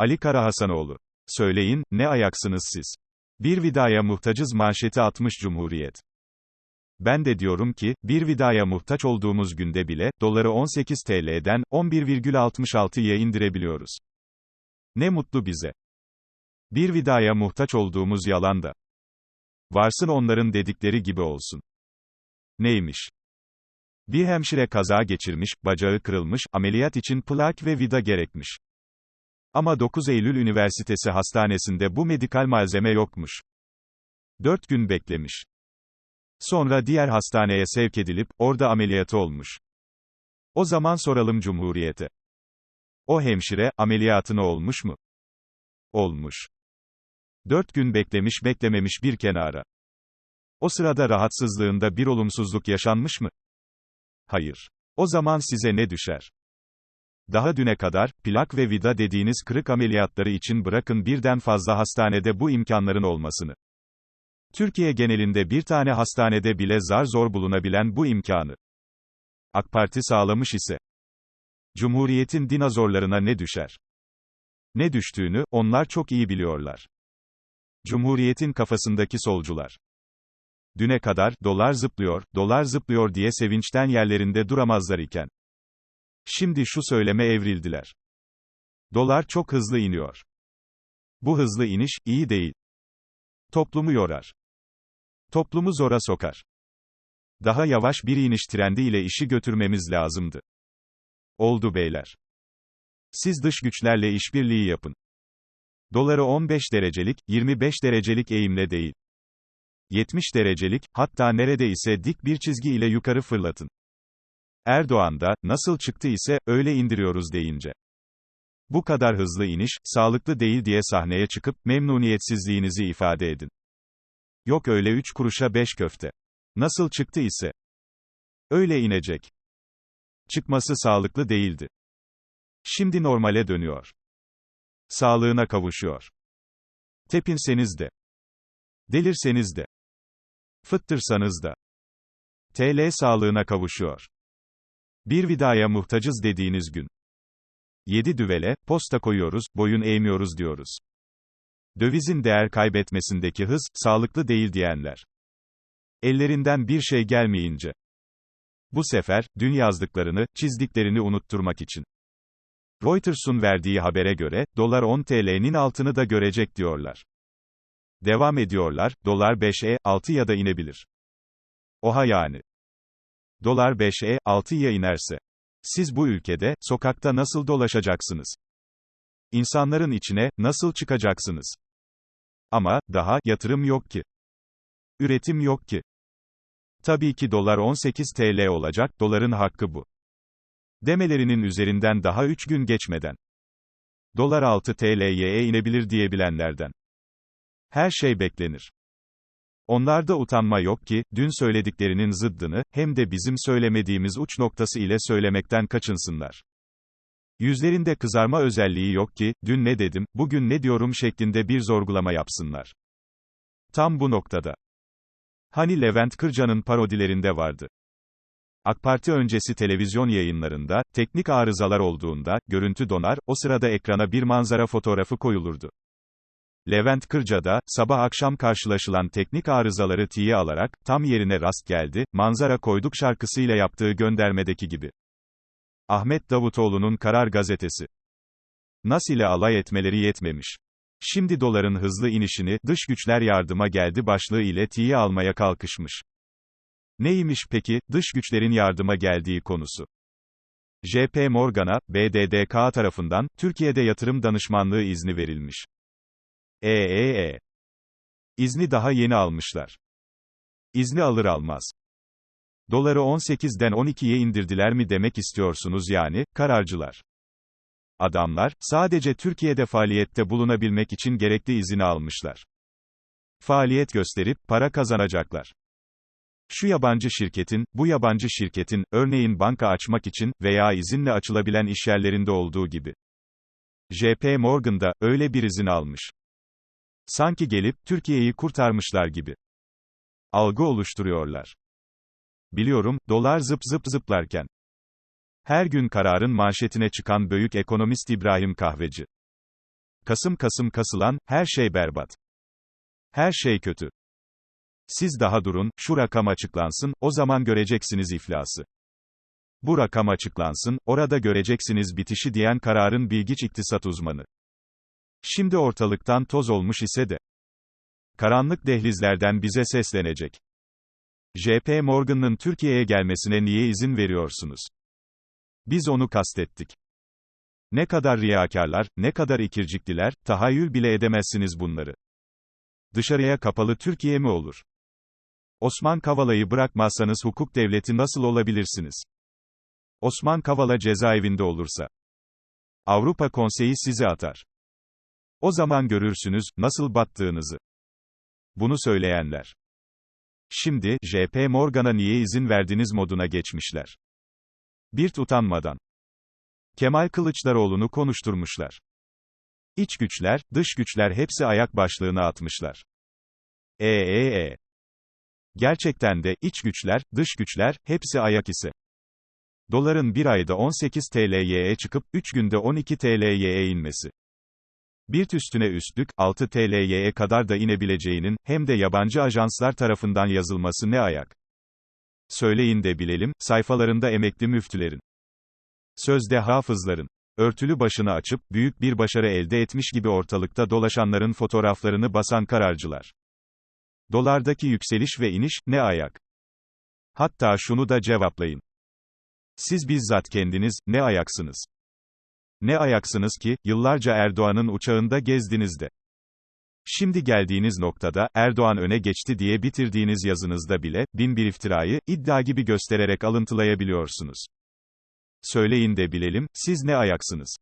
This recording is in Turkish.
Ali Karahasanoğlu. Söyleyin, ne ayaksınız siz? Bir vidaya muhtacız manşeti atmış Cumhuriyet. Ben de diyorum ki, bir vidaya muhtaç olduğumuz günde bile, doları 18 TL'den, 11,66'ya indirebiliyoruz. Ne mutlu bize. Bir vidaya muhtaç olduğumuz yalan da. Varsın onların dedikleri gibi olsun. Neymiş? Bir hemşire kaza geçirmiş, bacağı kırılmış, ameliyat için plak ve vida gerekmiş. Ama 9 Eylül Üniversitesi Hastanesi'nde bu medikal malzeme yokmuş. 4 gün beklemiş. Sonra diğer hastaneye sevk edilip, orada ameliyatı olmuş. O zaman soralım Cumhuriyete. O hemşire, ameliyatını olmuş mu? Olmuş. 4 gün beklemiş beklememiş bir kenara. O sırada rahatsızlığında bir olumsuzluk yaşanmış mı? Hayır. O zaman size ne düşer? Daha düne kadar, plak ve vida dediğiniz kırık ameliyatları için bırakın birden fazla hastanede bu imkanların olmasını. Türkiye genelinde bir tane hastanede bile zar zor bulunabilen bu imkanı. AK Parti sağlamış ise. Cumhuriyetin dinozorlarına ne düşer? Ne düştüğünü, onlar çok iyi biliyorlar. Cumhuriyetin kafasındaki solcular. Düne kadar, dolar zıplıyor, dolar zıplıyor diye sevinçten yerlerinde duramazlar iken. Şimdi şu söyleme evrildiler. Dolar çok hızlı iniyor. Bu hızlı iniş, iyi değil. Toplumu yorar. Toplumu zora sokar. Daha yavaş bir iniş trendi ile işi götürmemiz lazımdı. Oldu beyler. Siz dış güçlerle işbirliği yapın. Doları 15 derecelik, 25 derecelik eğimle değil. 70 derecelik, hatta neredeyse dik bir çizgi ile yukarı fırlatın. Erdoğan da, nasıl çıktı ise, öyle indiriyoruz deyince. Bu kadar hızlı iniş, sağlıklı değil diye sahneye çıkıp, memnuniyetsizliğinizi ifade edin. Yok öyle 3 kuruşa 5 köfte. Nasıl çıktı ise. Öyle inecek. Çıkması sağlıklı değildi. Şimdi normale dönüyor. Sağlığına kavuşuyor. Tepinseniz de. Delirseniz de. Fıttırsanız da. TL sağlığına kavuşuyor. Bir vidaya muhtacız dediğiniz gün. Yedi düvele, posta koyuyoruz, boyun eğmiyoruz diyoruz. Dövizin değer kaybetmesindeki hız, sağlıklı değil diyenler. Ellerinden bir şey gelmeyince. Bu sefer, dün yazdıklarını, çizdiklerini unutturmak için. Reuters'un verdiği habere göre, dolar 10 TL'nin altını da görecek diyorlar. Devam ediyorlar, dolar 5'e, 6 ya da inebilir. Oha yani. Dolar 5'e, 6'ya inerse. Siz bu ülkede, sokakta nasıl dolaşacaksınız? İnsanların içine, nasıl çıkacaksınız? Ama, daha, yatırım yok ki. Üretim yok ki. Tabii ki dolar 18 TL olacak, doların hakkı bu. Demelerinin üzerinden daha 3 gün geçmeden. Dolar 6 TL'ye inebilir diyebilenlerden. Her şey beklenir. Onlarda utanma yok ki, dün söylediklerinin zıddını, hem de bizim söylemediğimiz uç noktası ile söylemekten kaçınsınlar. Yüzlerinde kızarma özelliği yok ki, dün ne dedim, bugün ne diyorum şeklinde bir zorgulama yapsınlar. Tam bu noktada. Hani Levent Kırca'nın parodilerinde vardı. AK Parti öncesi televizyon yayınlarında, teknik arızalar olduğunda, görüntü donar, o sırada ekrana bir manzara fotoğrafı koyulurdu. Levent Kırca da, sabah akşam karşılaşılan teknik arızaları tiye alarak, tam yerine rast geldi, manzara koyduk şarkısıyla yaptığı göndermedeki gibi. Ahmet Davutoğlu'nun Karar Gazetesi. Nas ile alay etmeleri yetmemiş. Şimdi doların hızlı inişini, dış güçler yardıma geldi başlığı ile tiye almaya kalkışmış. Neymiş peki, dış güçlerin yardıma geldiği konusu? JP Morgan'a, BDDK tarafından, Türkiye'de yatırım danışmanlığı izni verilmiş. EEE. İzni daha yeni almışlar. İzni alır almaz. Doları 18'den 12'ye indirdiler mi demek istiyorsunuz yani, kararcılar. Adamlar, sadece Türkiye'de faaliyette bulunabilmek için gerekli izini almışlar. Faaliyet gösterip, para kazanacaklar. Şu yabancı şirketin, bu yabancı şirketin, örneğin banka açmak için, veya izinle açılabilen işyerlerinde olduğu gibi. JP Morgan da, öyle bir izin almış. Sanki gelip, Türkiye'yi kurtarmışlar gibi. Algı oluşturuyorlar. Biliyorum, dolar zıp zıp zıplarken. Her gün kararın manşetine çıkan büyük ekonomist İbrahim Kahveci. Kasım kasım kasılan, her şey berbat. Her şey kötü. Siz daha durun, şu rakam açıklansın, o zaman göreceksiniz iflası. Bu rakam açıklansın, orada göreceksiniz bitişi diyen kararın bilgiç iktisat uzmanı. Şimdi ortalıktan toz olmuş ise de. Karanlık dehlizlerden bize seslenecek. JP Morgan'ın Türkiye'ye gelmesine niye izin veriyorsunuz? Biz onu kastettik. Ne kadar riyakarlar, ne kadar ikircikliler, tahayyül bile edemezsiniz bunları. Dışarıya kapalı Türkiye mi olur? Osman Kavala'yı bırakmazsanız hukuk devleti nasıl olabilirsiniz? Osman Kavala cezaevinde olursa. Avrupa Konseyi sizi atar. O zaman görürsünüz, nasıl battığınızı. Bunu söyleyenler. Şimdi, JP Morgan'a niye izin verdiniz moduna geçmişler. Bir utanmadan. Kemal Kılıçdaroğlu'nu konuşturmuşlar. İç güçler, dış güçler hepsi ayak başlığına atmışlar. E e e. Gerçekten de, iç güçler, dış güçler, hepsi ayak ise. Doların bir ayda 18 TL'ye çıkıp, 3 günde 12 TL'ye inmesi. Bir üstüne üstlük, 6 TL'ye kadar da inebileceğinin, hem de yabancı ajanslar tarafından yazılması ne ayak? Söyleyin de bilelim, sayfalarında emekli müftülerin. Sözde hafızların. Örtülü başını açıp, büyük bir başarı elde etmiş gibi ortalıkta dolaşanların fotoğraflarını basan kararcılar. Dolardaki yükseliş ve iniş, ne ayak? Hatta şunu da cevaplayın. Siz bizzat kendiniz, ne ayaksınız? Ne ayaksınız ki, yıllarca Erdoğan'ın uçağında gezdiniz de. Şimdi geldiğiniz noktada, Erdoğan öne geçti diye bitirdiğiniz yazınızda bile, bin bir iftirayı, iddia gibi göstererek alıntılayabiliyorsunuz. Söyleyin de bilelim, siz ne ayaksınız?